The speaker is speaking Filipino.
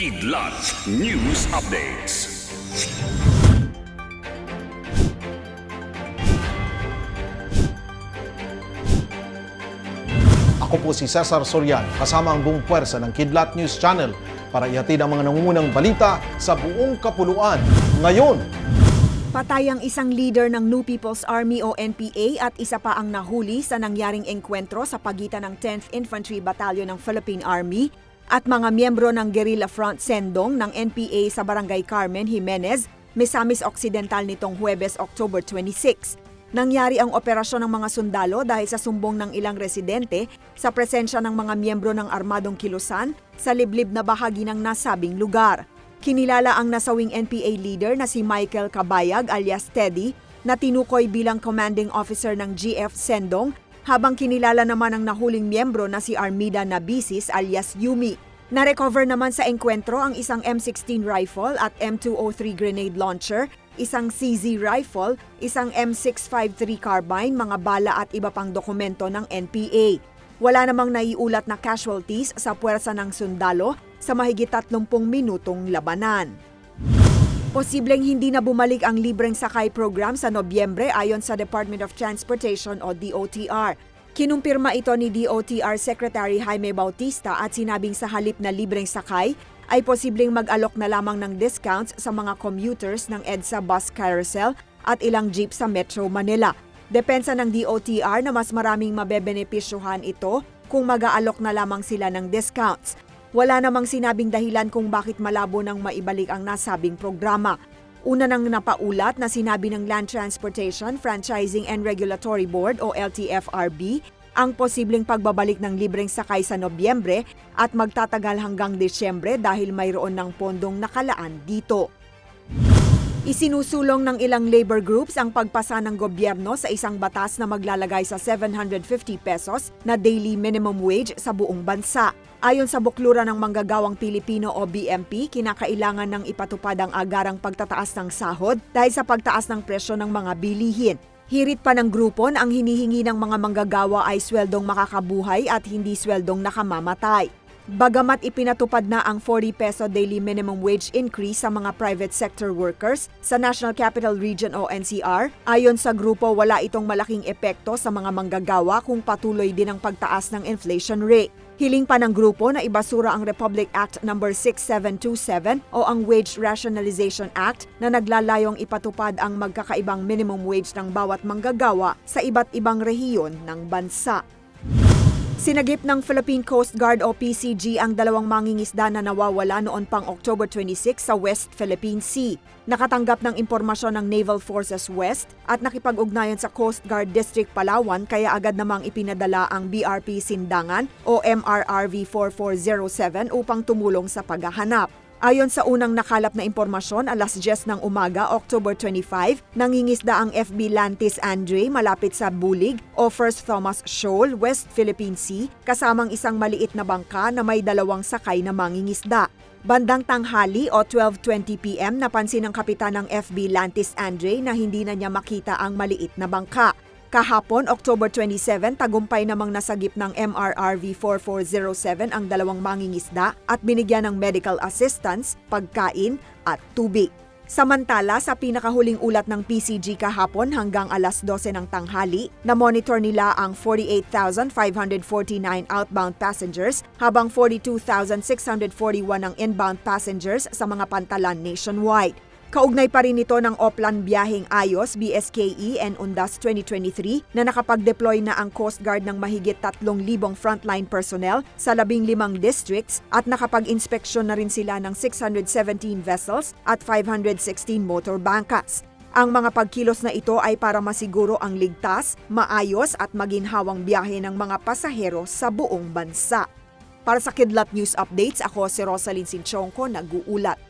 Kidlat News Updates. Ako po si Cesar Soriano, kasama ang buong puwersa ng Kidlat News Channel para ihatid ang mga nangungunang balita sa buong kapuluan. Ngayon, Patay ang isang leader ng New People's Army o NPA at isa pa ang nahuli sa nangyaring engkwentro sa pagitan ng 10th Infantry Battalion ng Philippine Army at mga miyembro ng Guerrilla Front Sendong ng NPA sa Barangay Carmen, Jimenez, Misamis Occidental nitong Huwebes, October 26. Nangyari ang operasyon ng mga sundalo dahil sa sumbong ng ilang residente sa presensya ng mga miyembro ng Armadong Kilusan sa liblib na bahagi ng nasabing lugar. Kinilala ang nasawing NPA leader na si Michael Kabayag alias Teddy na tinukoy bilang commanding officer ng GF Sendong habang kinilala naman ang nahuling miyembro na si Armida Nabisis alias Yumi. Na-recover naman sa engkwentro ang isang M16 rifle at M203 grenade launcher, isang CZ rifle, isang M653 carbine, mga bala at iba pang dokumento ng NPA. Wala namang naiulat na casualties sa puwersa ng sundalo sa mahigit 30 minutong labanan. Posibleng hindi na bumalik ang libreng sakay program sa Nobyembre ayon sa Department of Transportation o DOTR. Kinumpirma ito ni DOTR Secretary Jaime Bautista at sinabing sa halip na libreng sakay ay posibleng mag-alok na lamang ng discounts sa mga commuters ng EDSA bus carousel at ilang jeep sa Metro Manila. Depensa ng DOTR na mas maraming mabebenepisyuhan ito kung mag-aalok na lamang sila ng discounts. Wala namang sinabing dahilan kung bakit malabo nang maibalik ang nasabing programa. Una nang napaulat na sinabi ng Land Transportation, Franchising and Regulatory Board o LTFRB ang posibleng pagbabalik ng libreng sakay sa Nobyembre at magtatagal hanggang Desyembre dahil mayroon ng pondong nakalaan dito. Isinusulong ng ilang labor groups ang pagpasa ng gobyerno sa isang batas na maglalagay sa 750 pesos na daily minimum wage sa buong bansa. Ayon sa buklura ng manggagawang Pilipino o BMP, kinakailangan ng ipatupad ang agarang pagtataas ng sahod dahil sa pagtaas ng presyo ng mga bilihin. Hirit pa ng grupo na ang hinihingi ng mga manggagawa ay sweldong makakabuhay at hindi sweldong nakamamatay. Bagamat ipinatupad na ang 40 peso daily minimum wage increase sa mga private sector workers sa National Capital Region o NCR, ayon sa grupo wala itong malaking epekto sa mga manggagawa kung patuloy din ang pagtaas ng inflation rate. Hiling pa ng grupo na ibasura ang Republic Act No. 6727 o ang Wage Rationalization Act na naglalayong ipatupad ang magkakaibang minimum wage ng bawat manggagawa sa iba't ibang rehiyon ng bansa. Sinagip ng Philippine Coast Guard o PCG ang dalawang mangingisda na nawawala noon pang October 26 sa West Philippine Sea. Nakatanggap ng impormasyon ng Naval Forces West at nakipag-ugnayan sa Coast Guard District Palawan kaya agad namang ipinadala ang BRP Sindangan o MRRV 4407 upang tumulong sa paghahanap. Ayon sa unang nakalap na impormasyon, alas 10 ng umaga, October 25, nangingisda ang FB Lantis Andre malapit sa Bulig o First Thomas Shoal, West Philippine Sea, kasamang isang maliit na bangka na may dalawang sakay na mangingisda. Bandang tanghali o 12.20pm, napansin ng kapitan ng FB Lantis Andre na hindi na niya makita ang maliit na bangka. Kahapon, October 27, tagumpay namang nasagip ng MRRV 4407 ang dalawang mangingisda at binigyan ng medical assistance, pagkain at tubig. Samantala, sa pinakahuling ulat ng PCG kahapon hanggang alas 12 ng tanghali, na-monitor nila ang 48,549 outbound passengers habang 42,641 ang inbound passengers sa mga pantalan nationwide. Kaugnay pa rin ito ng Oplan Biyaheng Ayos, BSKE and Undas 2023 na nakapag-deploy na ang Coast Guard ng mahigit 3,000 frontline personnel sa 15 districts at nakapag-inspeksyon na rin sila ng 617 vessels at 516 motor bangkas. Ang mga pagkilos na ito ay para masiguro ang ligtas, maayos at maginhawang biyahe ng mga pasahero sa buong bansa. Para sa Kidlat News Updates, ako si Rosalyn Sinchonko, nag-uulat.